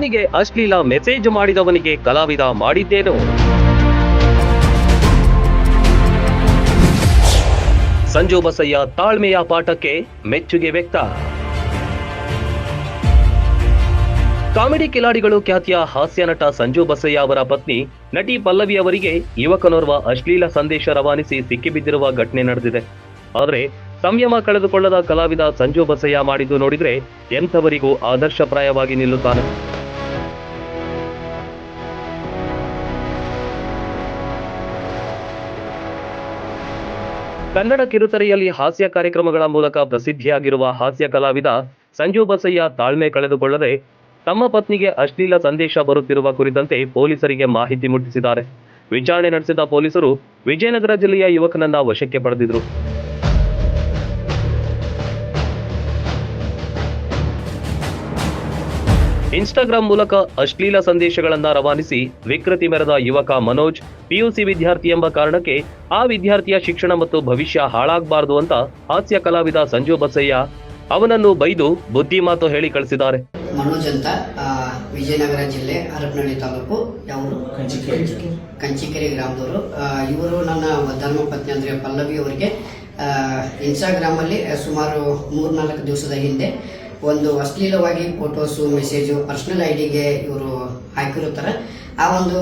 ಪತ್ನಿಗೆ ಅಶ್ಲೀಲ ಮೆಸೇಜ್ ಮಾಡಿದವನಿಗೆ ಕಲಾವಿದ ಮಾಡಿದ್ದೇನು? ಸಂಜು ಬಸಯ್ಯ ತಾಳ್ಮೆಯ ಪಾಠಕ್ಕೆ ಮೆಚ್ಚುಗೆ ವ್ಯಕ್ತ. ಕಾಮಿಡಿ ಕಿಲಾಡಿಗಳು ಖ್ಯಾತಿಯ ಹಾಸ್ಯ ನಟ ಸಂಜು ಬಸಯ್ಯ ಅವರ ಪತ್ನಿ ನಟಿ ಪಲ್ಲವಿ ಅವರಿಗೆ ಯುವಕನೋರ್ವ ಅಶ್ಲೀಲ ಸಂದೇಶ ರವಾನಿಸಿ ಸಿಕ್ಕಿಬಿದ್ದಿರುವ ಘಟನೆ ನಡೆದಿದೆ. ಆದರೆ ಸಂಯಮ ಕಳೆದುಕೊಳ್ಳದ ಕಲಾವಿದ ಸಂಜು ಬಸಯ್ಯ ಮಾಡಿದ್ದು ನೋಡಿದ್ರೆ ಎಂಥವರಿಗೂ ಆದರ್ಶಪ್ರಾಯವಾಗಿ ನಿಲ್ಲುತ್ತಾನೆ. ಕನ್ನಡ ಕಿರುತೆರೆಯಲ್ಲಿ ಹಾಸ್ಯ ಕಾರ್ಯಕ್ರಮಗಳ ಮೂಲಕ ಪ್ರಸಿದ್ಧಿಯಾಗಿರುವ ಹಾಸ್ಯ ಕಲಾವಿದ ಸಂಜು ಬಸಯ್ಯ ತಾಳ್ಮೆ ಕಳೆದುಕೊಳ್ಳದೆ ತಮ್ಮ ಪತ್ನಿಗೆ ಅಶ್ಲೀಲ ಸಂದೇಶ ಬರುತ್ತಿರುವ ಕುರಿತಂತೆ ಪೊಲೀಸರಿಗೆ ಮಾಹಿತಿ ಮುಟ್ಟಿಸಿದ್ದಾರೆ. ವಿಚಾರಣೆ ನಡೆಸಿದ ಪೊಲೀಸರು ವಿಜಯನಗರ ಜಿಲ್ಲೆಯ ಯುವಕನನ್ನ ವಶಕ್ಕೆ ಪಡೆದಿದ್ರು. ಇನ್ಸ್ಟಾಗ್ರಾಂ ಮೂಲಕ ಅಶ್ಲೀಲ ಸಂದೇಶಗಳನ್ನ ರವಾನಿಸಿ ವಿಕೃತಿ ಮೆರೆದ ಯುವಕ ಮನೋಜ್ ಪಿಯುಸಿ ವಿದ್ಯಾರ್ಥಿ ಎಂಬ ಕಾರಣಕ್ಕೆ ಆ ವಿದ್ಯಾರ್ಥಿಯ ಶಿಕ್ಷಣ ಮತ್ತು ಭವಿಷ್ಯ ಹಾಳಾಗಬಾರದು ಅಂತ ಹಾಸ್ಯ ಕಲಾವಿದ ಸಂಜು ಬಸಯ್ಯ ಅವನನ್ನು ಬೈದು ಬುದ್ಧಿ ಮಾತು ಹೇಳಿ ಕಳಿಸಿದ್ದಾರೆ. ಮನೋಜ್ ಅಂತ ವಿಜಯನಗರ ಜಿಲ್ಲೆ ಹರಪನಹಳ್ಳಿ ತಾಲೂಕು ಯಾವರು? ಕಂಚಿಕೆರೆ. ಗ್ರಾಮದವರು. ಇವರು ನನ್ನ ಧರ್ಮಪತ್ನಿ ಅಂದ್ರೆ ಪಲ್ಲವಿ ಅವರಿಗೆ ಇನ್ಸ್ಟಾಗ್ರಾಮ್ ಅಲ್ಲಿ ಸುಮಾರು ಮೂರ್ನಾಲ್ಕು ದಿವಸದ ಹಿಂದೆ ಒಂದು ಅಶ್ಲೀಲವಾಗಿ ಫೋಟೋಸು ಮೆಸೇಜು ಪರ್ಸನಲ್ ಐ ಡಿಗೆ ಇವರು ಹಾಕಿರುತ್ತಾರೆ. ಆ ಒಂದು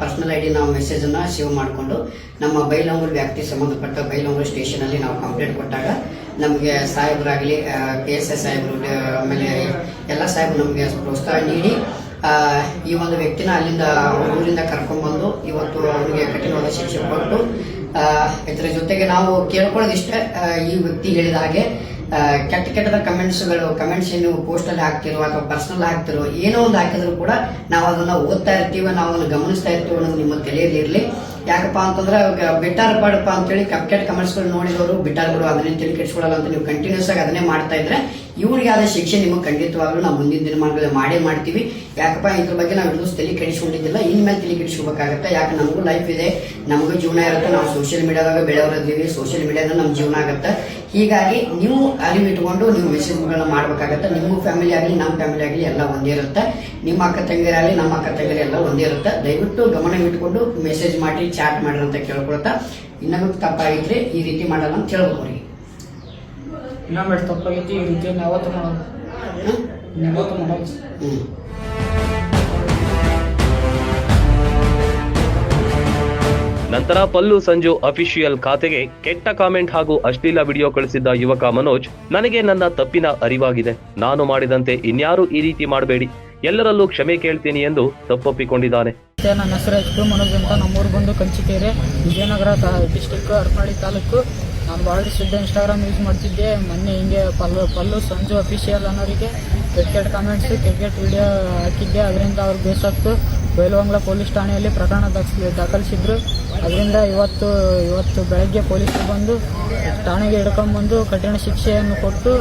ಪರ್ಸನಲ್ ಐ ಡಿ ನಾವು ಮೆಸೇಜನ್ನು ಸೇವ್ ಮಾಡಿಕೊಂಡು ನಮ್ಮ ಬೈಲಂಗೂರು ವ್ಯಾಪ್ತಿ ಸಂಬಂಧಪಟ್ಟ ಬೈಲಂಗೂರು ಸ್ಟೇಷನಲ್ಲಿ ನಾವು ಕಂಪ್ಲೇಂಟ್ ಕೊಟ್ಟಾಗ ನಮಗೆ ಸಾಹೇಬರಾಗಲಿ ಕೆ ಎಸ್ ಎಸ್ ಸಾಹೇಬರು ಆಮೇಲೆ ಎಲ್ಲ ಸಾಹೇಬರು ನಮಗೆ ಪ್ರೋತ್ಸಾಹ ನೀಡಿ ಈ ಒಂದು ವ್ಯಕ್ತಿನ ಅಲ್ಲಿಂದ ಊರಿಂದ ಕರ್ಕೊಂಡ್ಬಂದು ಇವತ್ತು ಅವರಿಗೆ ಕಠಿಣವಾದ ಶಿಕ್ಷೆ ಕೊಟ್ಟು ಇದರ ಜೊತೆಗೆ ನಾವು ಕೇಳ್ಕೊಳ್ಳೋದಿಷ್ಟೇ ಈ ವ್ಯಕ್ತಿ ಹೇಳಿದ ಹಾಗೆ ಕೆಟ್ಟ ಕೆಟ್ಟದ ಕಮೆಂಟ್ಸ್ಗಳು ಕಮೆಂಟ್ಸ್ ಏನು ಪೋಸ್ಟ್ ಅಲ್ಲಿ ಹಾಕ್ತಿರೋ ಅಥವಾ ಪರ್ಸನಲ್ ಹಾಕ್ತಿರೋ, ಏನೋ ಒಂದು ಹಾಕಿದ್ರು ಕೂಡ ನಾವು ಅದನ್ನ ಓದ್ತಾ ಇರ್ತೀವಿ, ನಾವು ಅದನ್ನ ಗಮನಿಸ್ತಾ ಇರ್ತೀವಿ ಅನ್ನೋದು ನಿಮ್ಮ ತಲೆಯಲ್ಲಿ ಇರಲಿ. ಯಾಕಪ್ಪ ಅಂತಂದ್ರೆ ಬಿಟ್ಟಾರ್ ಪಾಡಪ್ಪ ಅಂತೇಳಿ ಕೆಟ್ಟ ಕಮೆಂಟ್ಸ್ಗಳು ನೋಡಿದವರು ಬಿಟ್ಟಾರ್ಗಳು ಅದನ್ನೇ ತಿಳಿ ಕೆಡಿಸ್ಕೊಳ್ಳಲ್ಲ ಅಂತ ನೀವು ಕಂಟಿನ್ಯೂಸ್ ಆಗಿ ಅದನ್ನೇ ಮಾಡ್ತಾ ಇದ್ರೆ ಇವ್ರಿಗೆ ಆದ ಶಿಕ್ಷೆ ನಿಮಗೆ ಖಂಡಿತವಾಗ್ಲೂ ನಾವು ಮುಂದಿನ ದಿನಮಾನಗಳಲ್ಲಿ ಮಾಡೇ ಮಾಡ್ತೀವಿ. ಯಾಕಪ್ಪ, ಇದ್ರ ಬಗ್ಗೆ ನಾವು ಇನ್ನೂ ತಲೆ ಕೆಡಿಸ್ಕೊಂಡಿದ್ದಿಲ್ಲ. ಇನ್ಮೇಲೆ ತಲೆ ಕೆಡಿಸ್ಕೋಬೇಕಾಗತ್ತೆ. ಯಾಕೆ, ನಮಗೂ ಲೈಫ್ ಇದೆ. ನಮಗೂ ಜೀವನ ಇರುತ್ತೆ. ನಾವು ಸೋಷಿಯಲ್ ಮೀಡಿಯಾದಾಗ ಬೆಳೆಯೋರಿದ್ದೀವಿ ಸೋಷಿಯಲ್ ಮೀಡಿಯಾದ ನಮ್ಮ ಜೀವನ ಆಗುತ್ತೆ. ಹೀಗಾಗಿ ನೀವು ಅರಿವು ಇಟ್ಕೊಂಡು ನೀವು ಮೆಸೇಜ್ಗಳನ್ನ ಮಾಡಬೇಕಾಗತ್ತೆ. ನಿಮ್ಮ ಫ್ಯಾಮಿಲಿ ಆಗಲಿ ನಮ್ಮ ಫ್ಯಾಮಿಲಿ ಆಗಲಿ ಎಲ್ಲ ಒಂದೇ ಇರುತ್ತೆ. ನಿಮ್ಮ ಅಕ್ಕ ತಂಗಿರಾಗಲಿ, ನಮ್ಮ ಅಕ್ಕ ತಂಗಿರ ಎಲ್ಲ ಒಂದೇ ಇರುತ್ತೆ. ದಯವಿಟ್ಟು ಗಮನ ಇಟ್ಕೊಂಡು ಮೆಸೇಜ್ ಮಾಡಿ ಚಾಟ್ ಮಾಡ್ರಿ ಅಂತ ಕೇಳ್ಕೊಳ್ತಾ. ಇನ್ನೊಂದು ತಪ್ಪಾಗಿದ್ರೆ ಈ ರೀತಿ ಮಾಡಲ್ಲ ಅಂತ ಹೇಳ್ಬೋದು. ಇನ್ನೊಮ್ಮೆ ತಪ್ಪಾಗೈತಿ ಈ ರೀತಿ ಯಾವತ್ತು ಮಾಡೋದು? ಯಾವತ್ತು ಮಾಡೋದು ನಂತರ ಪಲ್ಲು ಸಂಜು ಅಫಿಷಿಯಲ್ ಖಾತೆಗೆ ಕೆಟ್ಟ ಕಾಮೆಂಟ್ ಹಾಗೂ ಅಶ್ಲೀಲ ವಿಡಿಯೋ ಕಳಿಸಿದ್ದ ಯುವಕ ಮನೋಜ್ ನನಗೆ ನನ್ನ ತಪ್ಪಿನ ಅರಿವಾಗಿದೆ. ನಾನು ಮಾಡಿದಂತೆ ಇನ್ಯಾರೂ ಈ ರೀತಿ ಮಾಡಬೇಡಿ. ಎಲ್ಲರಲ್ಲೂ ಕ್ಷಮೆ ಕೇಳ್ತೀನಿ ಎಂದು ತಪ್ಪೊಪ್ಪಿಕೊಂಡಿದ್ದಾನೆ. ನನ್ನ ಹೆಸರು ಎಚ್ ಪಿ ಮನೋಜ್ ಅಂತ ನಮ್ಮೂರು ಬಂದು ಕಂಚಿಕೇರಿ ವಿಜಯನಗರ ಡಿಸ್ಟಿಕ್ ಹರಪನಹಳ್ಳಿ ತಾಲೂಕು. ನಾನು ಭಾಳ ದಿವಸದ ಇನ್ಸ್ಟಾಗ್ರಾಮ್ ಯೂಸ್ ಮಾಡ್ತಿದ್ದೆ. ಮೊನ್ನೆ ಹಿಂಗೆ ಪಲ್ಲು ಪಲ್ಲು ಸಂಜು ಅಫಿಷಿಯಲ್ ಅನ್ನೋರಿಗೆ ಕ್ರಿಕೆಟ್ ಕಾಮೆಂಟ್ಸ್ ಕ್ರಿಕೆಟ್ ವಿಡಿಯೋ ಹಾಕಿದ್ದೆ. ಅದರಿಂದ ಅವ್ರು ಬೇಸತ್ತು ಬೈಲವಂಗ್ಲ ಪೊಲೀಸ್ ಠಾಣೆಯಲ್ಲಿ ಪ್ರಕರಣ ದಾಖಲಿ, ದಾಖಲಿಸಿದ್ರು. ಅದರಿಂದ ಇವತ್ತು ಇವತ್ತು ಬೆಳಗ್ಗೆ ಪೊಲೀಸರು ಬಂದು ಠಾಣೆಗೆ ಹಿಡ್ಕೊಂಡ್ಬಂದು ಕಠಿಣ ಶಿಕ್ಷೆಯನ್ನು ಕೊಟ್ಟು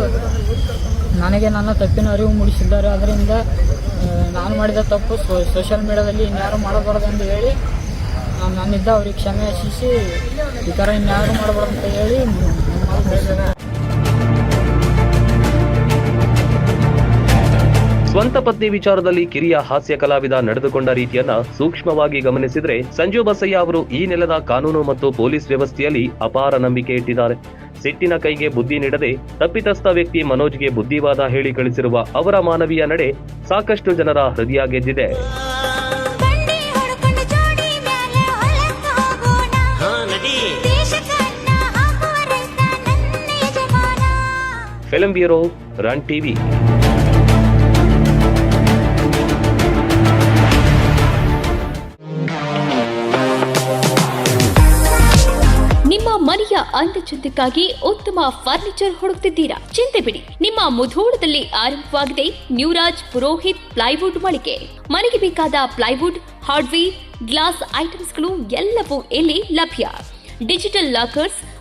ನನಗೆ ನನ್ನ ತಪ್ಪಿನ ಅರಿವು ಮೂಡಿಸಿದ್ದಾರೆ. ಅದರಿಂದ ನಾನು ಮಾಡಿದ ತಪ್ಪು ಸೋಷಿಯಲ್ ಮೀಡಿಯಾದಲ್ಲಿ ಇನ್ಯಾರು ಮಾಡಬಾರ್ದು ಎಂದು ಹೇಳಿ ನಾನು ನನ್ನಿದ್ದ ಅವ್ರಿಗೆ ಕ್ಷಮೆ ಹಚ್ಚಿಸಿ ಈ ಥರ ಇನ್ಯಾರು ಮಾಡಬಾರ್ದು ಅಂತ ಹೇಳಿ ಸ್ವಂತ ಪತ್ನಿ ವಿಚಾರದಲ್ಲಿ ಕಿರಿಯ ಹಾಸ್ಯ ಕಲಾವಿದ ನಡೆದುಕೊಂಡ ರೀತಿಯನ್ನ ಸೂಕ್ಷ್ಮವಾಗಿ ಗಮನಿಸಿದ್ರೆ ಸಂಜು ಬಸಯ್ಯ ಅವರು ಈ ನೆಲದ ಕಾನೂನು ಮತ್ತು ಪೊಲೀಸ್ ವ್ಯವಸ್ಥೆಯಲ್ಲಿ ಅಪಾರ ನಂಬಿಕೆ ಇಟ್ಟಿದ್ದಾರೆ. ಸಿಟ್ಟಿನ ಕೈಗೆ ಬುದ್ಧಿ ನೀಡದೆ ತಪ್ಪಿತಸ್ಥ ವ್ಯಕ್ತಿ ಮನೋಜ್ಗೆ ಬುದ್ಧಿವಾದ ಹೇಳಿ ಕಳಿಸಿರುವ ಅವರ ಮಾನವೀಯ ನಡೆ ಸಾಕಷ್ಟು ಜನರ ಹೃದಯ ಗೆದ್ದಿದೆ. Film bureau, run TV. ನಿಮ್ಮ ಮನೆಯ ಅಂದಚಂದಕ್ಕಾಗಿ ಉತ್ತಮ ಫರ್ನಿಚರ್ ಹುಡುಕ್ತಿದ್ದೀರಾ? ಚಿಂತೆ ಬಿಡಿ. ನಿಮ್ಮ ಮುಧೋಳದಲ್ಲಿ ಆರಂಭವಾಗಿದೆ ನ್ಯೂರಾಜ್ ಪುರೋಹಿತ್ ಪ್ಲೈವುಡ್ ಮಳಿಗೆ. ಮನೆಗೆ ಬೇಕಾದ ಪ್ಲೈವುಡ್, ಹಾರ್ಡ್ವೇರ್, ಗ್ಲಾಸ್ ಐಟಮ್ಸ್ಗಳು ಎಲ್ಲವೂ ಇಲ್ಲಿ ಲಭ್ಯ. Digital lockers